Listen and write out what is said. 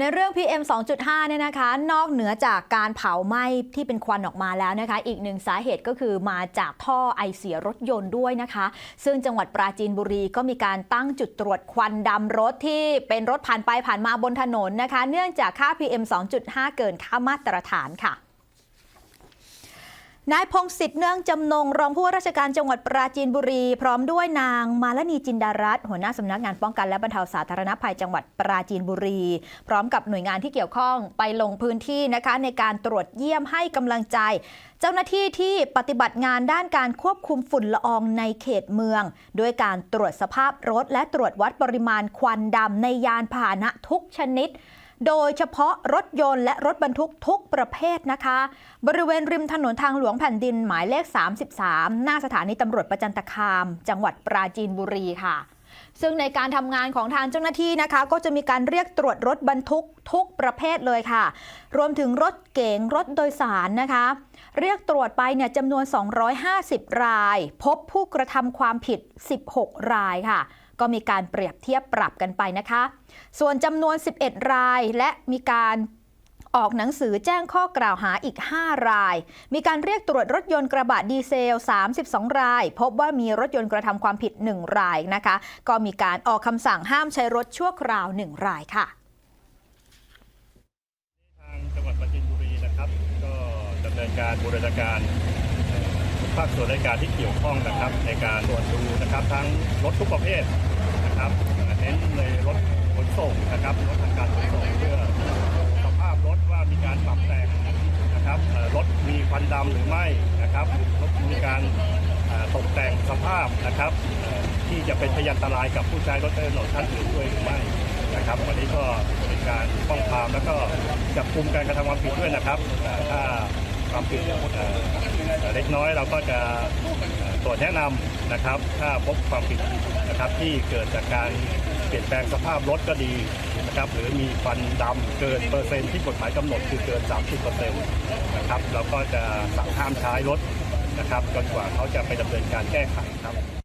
ในเรื่อง PM 2.5 เนี่ยนะคะ นอกเหนือจากการเผาไหม้ที่เป็นควันออกมาแล้วนะคะ อีกหนึ่งสาเหตุก็คือมาจากท่อไอเสียรถยนต์ด้วยนะคะ ซึ่งจังหวัดปราจีนบุรีก็มีการตั้งจุดตรวจควันดำรถที่เป็นรถผ่านไปผ่านมาบนถนนนะคะ เนื่องจากค่า PM 2.5 เกินค่ามาตรฐานค่ะ นายพงศิษฐ์เนื่องจำนงรองผู้ว่าราชการจังหวัดปราจีนบุรี พร้อมด้วยนางมาลนีจินดารัตน์หัวหน้าสำนักงานป้องกันและบรรเทาสาธารณภัยจังหวัดปราจีนบุรี พร้อมกับหน่วยงานที่เกี่ยวข้องไปลงพื้นที่นะคะในการตรวจเยี่ยมให้กำลังใจ เจ้าหน้าที่ที่ปฏิบัติงานด้านการควบคุมฝุ่นละอองในเขตเมือง ด้วยการตรวจสภาพรถ และตรวจวัดปริมาณควันดำในยานพาหนะทุกชนิด โดยเฉพาะรถยนต์และรถบรรทุกทุกประเภทนะคะ บริเวณริมถนนทางหลวงแผ่นดินหมายเลข 33 หน้าสถานีตำรวจประจันตคาม จังหวัดปราจีนบุรีค่ะซึ่งในการทำงานของทางเจ้าหน้าที่นะคะ ก็จะมีการเรียกตรวจรถบรรทุกทุกประเภทเลยค่ะ รวมถึงรถเก๋งรถโดยสารนะคะ เรียกตรวจไปเนี่ยจำนวน 250 ราย พบผู้กระทำความผิด 16 รายค่ะ ก็มีการเปรียบเทียบปรับกันไปนะคะ ส่วนจำนวน 11 รายและมีการออกหนังสือแจ้งข้อกล่าวหาอีก 5 ราย มีการเรียกตรวจรถยนต์กระบะดีเซล 32 ราย พบว่ามีรถยนต์กระทำความผิด 1 รายนะคะ ก็มีการออกคำสั่งห้ามใช้รถชั่วคราว 1 รายค่ะ ทางจังหวัดปราจีนบุรีนะครับ ก็ดำเนินการบูรณาการ ภาคส่วนราชการที่เกี่ยวข้องนะครับ ในการตรวจดูนะครับ ทั้งรถทุกประเภทนะครับเน้นในรถขนส่งนะครับรถทางการขนส่งเพื่อสภาพรถว่ามีการปรับแต่งนะครับรถมีควันดำหรือไม่นะครับรถมีการตกแต่งสภาพนะครับ ที่จะเป็นพยานอันตรายกับผู้ใช้รถใช้ถนนท่านอื่นด้วยหรือไม่นะครับวันนี้ก็เป็นการป้องปรามแล้วก็จับกลุ่มการกระทำความผิดด้วยนะครับถ้าความผิด เล็กน้อยเราก็จะตรวจแนะนำนะครับ ถ้าพบความผิดนะครับที่เกิดจากการเปลี่ยนแปลงสภาพรถก็ดีนะครับหรือมีควันดำเกินเปอร์เซ็นต์ที่กฎหมายกำหนดคือเกิน 30เปอร์เซ็นต์นะครับเราก็จะสั่งห้ามใช้รถนะครับจนกว่าเขาจะไปดำเนินการแก้ไขครับ